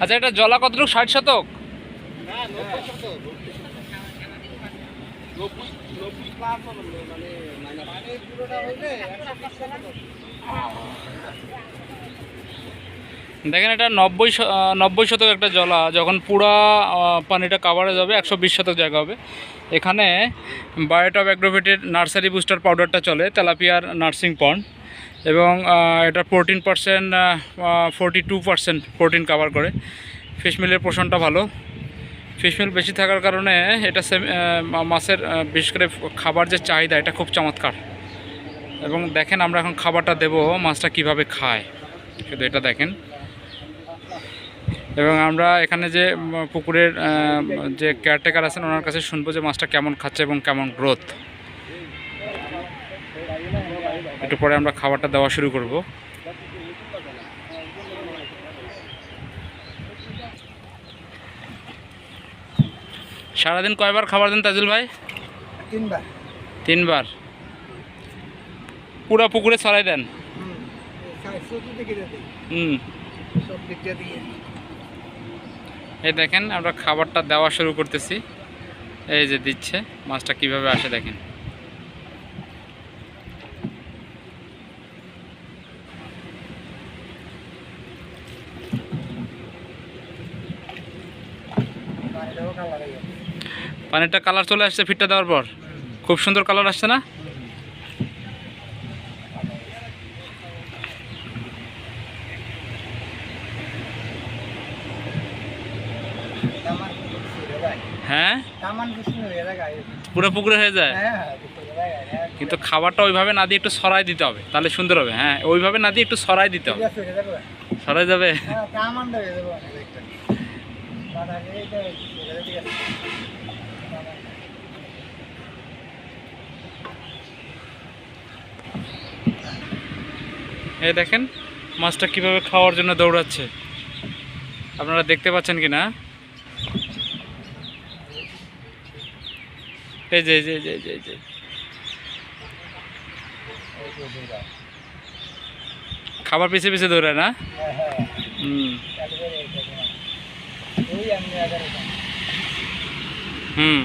আচ্ছা এটা জলা কতটুকু? ষাট শতক? দেখেন এটা নব্বই নব্বই শতক একটা জলা। যখন পুরা পানিটা কাভারে যাবে, একশো বিশ শতক জায়গা হবে। এখানে বায়োটপ অ্যাগ্রোভেটের নার্সারি বুস্টার পাউডারটা চলে, তেলাপিয়ার নার্সিং পন্ড। এবং এটা protein percent forty two percent protein cover করে। ফিশ মিলের পোষণটা ভালো। ফিশ মিল বেশি থাকার কারণে এটা মাছের বিশেষ করে খাবার যে চাহিদা, এটা খুব চমৎকার। এবং দেখেন আমরা এখন খাবারটা দেব, মাছটা কীভাবে খায়। শুধু এটা দেখেন। এবং আমরা এখানে যে পুকুরের যে কেয়ারটেকার আছেন ওনার কাছে শুনব যে মাছটা কেমন খাচ্ছে এবং কেমন গ্রোথ একটু পরে আমরা খাবারটা দেওয়া শুরু করব। সারাদিন কয়বার খাবার দেন তাজুল ভাই? তিনবার। তিনবার? পুরা পুকুরে ছড়াই দেন? হুম। সব দিক দিয়ে দিয়ে। এই দেখেন, আমরা খাবারটা দেওয়া শুরু করতেছি। এই যে দিচ্ছে, মাছটা কীভাবে আসে দেখেন। পানিটা কালার চলে আসছে ফিটটা দেওয়ার পর? খুব সুন্দর কালার আসছে না? হয়ে? পুরো পুকুরে হয়ে যায়? হ্যাঁ হ্যাঁ। কিন্তু খাবারটা ওইভাবে না দিয়ে একটু সরাই দিতে হবে তাহলে সুন্দর হবে হ্যাঁ ওইভাবে না দিয়ে একটু সরাই দিতে হবে। সরাই যাবে? হ্যাঁ। এই দেখেন মাছটা কীভাবে খাওয়ার জন্য দৌড়াচ্ছে। আপনারা দেখতে পাচ্ছেন কি না এই যে যে যে, যে, যে। খাবার পিছে পিছে দৌড়ায় না হুম। হুম